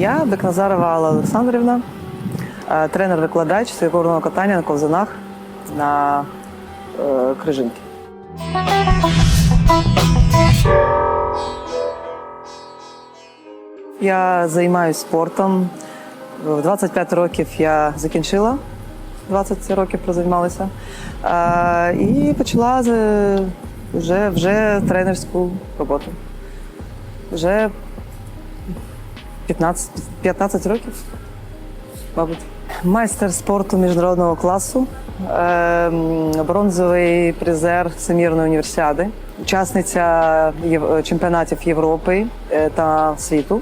Я Бекназарова Алла Олександрівна, е, тренер-викладач фігурного катання на ковзанах на е, крижинки. Я займаюся спортом. В 25 років я закінчила, 20 років прозаймалася. Е, І почала з- вже, вже тренерську роботу. Вже 15, 15 років, мабуть. Майстер спорту міжнародного класу, ем, бронзовий призер Всемірної універсіади, учасниця чемпіонатів Європи е, та світу.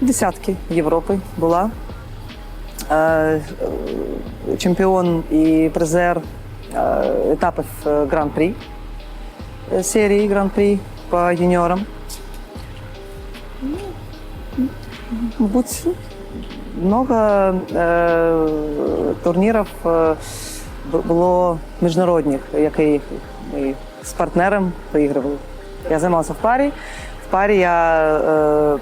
Десятки Європи була. Е, Чемпіон і призер е, етапів Гран-прі серії Гран-прі по юніорам. Мабуть, много е, турнірів е, було міжнародних, які ми з партнером виігрували. Я займалася в парі. В парі я е,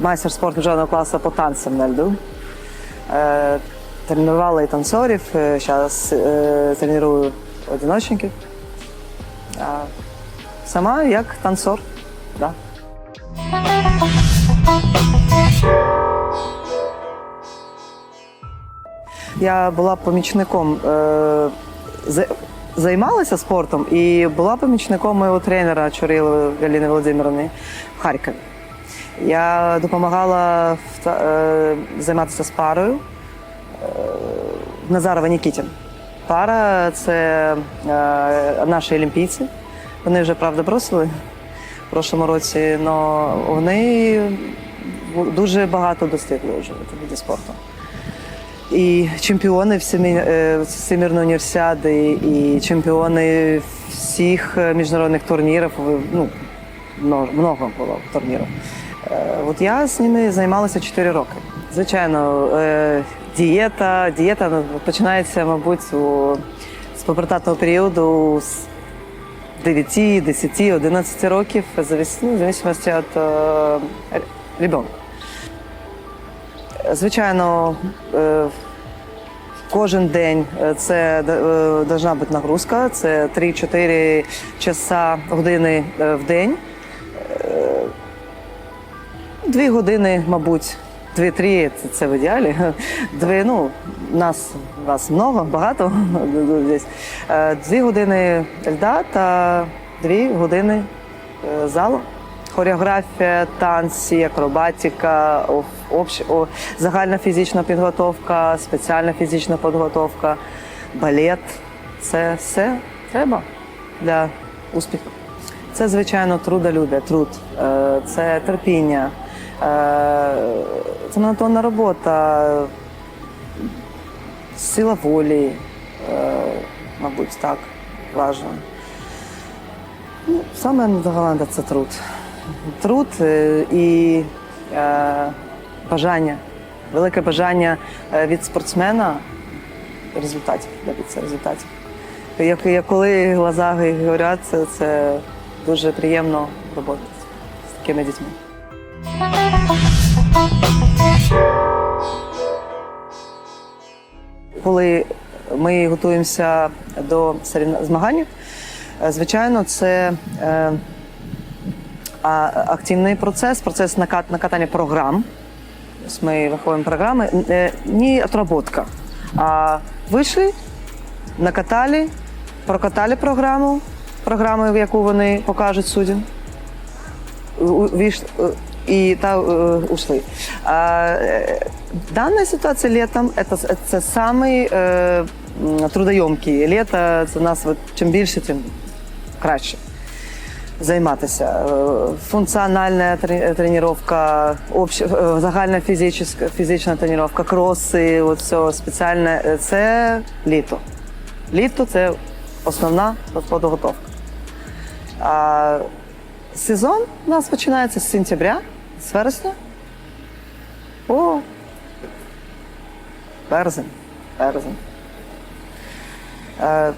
майстер спорту міжнародного класу по танцям на льду. Е, тренувала і танцорів, зараз е, треную одиночників. А сама як танцор. Да. Я була помічником, е, займалася спортом і була помічником моєго тренера Чурилової Галини Володимировни в Харкові. Я допомагала е, займатися з парою е, Назарова Нікітін. Пара це наші олімпійці. Вони вже правда бросили в прошлому році, але вони дуже багато достигли вже в виді спорту. І чемпіони е, Всемірної універсіади, і чемпіони всіх е, міжнародних турнірів. Ну, много, було турнірів. Е, От я з ними займалася 4 роки. Звичайно, дієта, дієта ну, починається, мабуть, у, з пубертатного періоду 9, 10, 11 років, ну, в зависимості від е, ребенка. Звичайно, е, кожен день е, це должна бути нагрузка, це 3-4 часа години в день. Дві години, мабуть, дві-три це, в ідеалі. Дві, ну, нас, нас много, багато десь. Е, Дві години льда та дві години е, залу. Хореографія, танці, акробатика, загальна фізична підготовка, спеціальна фізична підготовка, балет. Це все треба для успіху. Це, звичайно, трудолюбя, труд, е, це терпіння, це монотонна робота, сила волі, е, мабуть, так важливо. Ну, саме головне це труд. Труд і е, бажання, велике бажання від спортсмена результатів, добитися результатів. Як, як коли глаза горять, це, це дуже приємно роботи з такими дітьми. Коли ми готуємося до змагань, е, звичайно, це е, активний процес, процес накат- накатання програм. Ми виходимо програми, не отработка, а вийшли, накатали, прокатали програму, програму, яку вони покажуть суддям. І та е, ушли. А, е, дана ситуація літом це, це самий е, м, трудоємкий. Літо це нас от, чим більше, тим краще займатися. Е, Функціональна тренування, общ, е, загальна фізична, фізична тренування, кроси, от все спеціальне. Це літо. Літо це основна підготовка. А сезон у нас починається з сентября, з вересня по березень. березень. Е,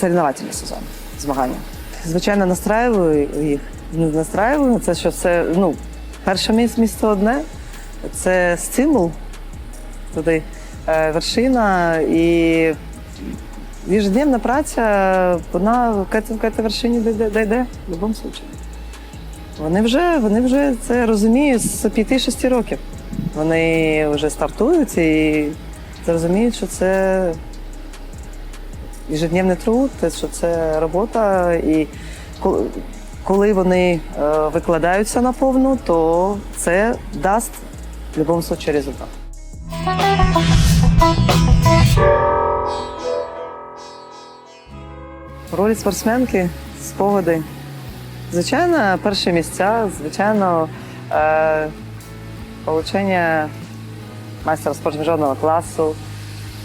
соревновательний сезон, змагання. Звичайно, настраюю їх. Ну, Настраюю на це, що це, ну, Перше місце, одне це стимул туди, е, вершина і ежедневна праця, вона к цій- вершині дійде в будь-якому випадку. Вони вже, вони вже це розуміють з 5-6 років. Вони вже стартують і зрозуміють, що це ежедневний труд, що це робота. І коли- вони е, викладаються наповну, то це дасть в будь-якому випадку результат. Ролі спортсменки, спогади. Звичайно, перші місця, звичайно, е, получення майстра спорту міжнародного класу.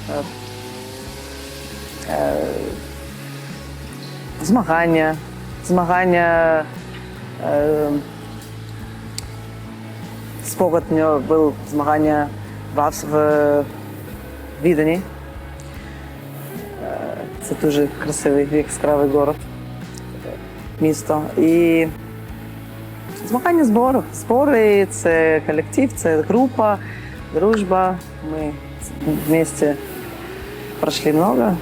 Е, е, змагання, змагання. Е, спогад нього був змагання в, в Відені. Е, Це дуже красивий, яскравий город, місто. І змагання збору. Збори це колектив, це група, дружба. Ми вместе пройшли много.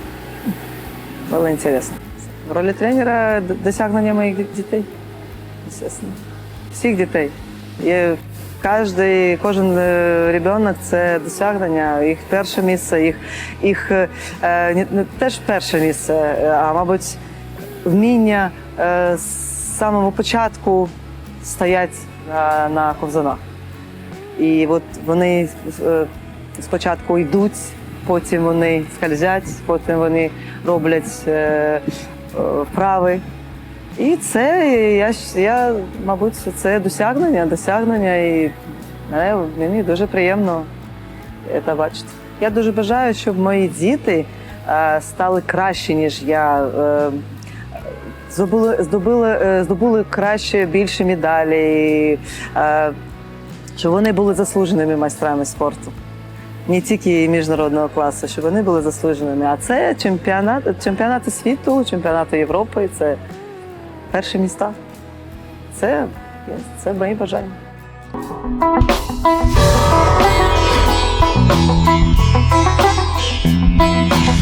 Було интересно. В ролі тренера досягнення моїх дітей, естественно. Всіх дітей. І кожен е, ребенок це досягнення, їх перше місце, їх, їх е, не, не теж перше місце, е, а мабуть, вміння е, з самого початку стоять на, на ковзанах. І от вони е, спочатку йдуть, потім вони скользять, потім вони роблять е, вправи. І це я, я, мабуть, це досягнення, досягнення, і мені дуже приємно це бачити. Я дуже бажаю, щоб мої діти стали краще, ніж я. Здобули, здобули, е, здобули краще більше медалей, е, щоб вони були заслуженими майстрами спорту. Не тільки міжнародного класу, щоб вони були заслуженими. А це чемпіонат, чемпіонати світу, чемпіонати Європи, це перші міста. Це, це мої бажання. Thank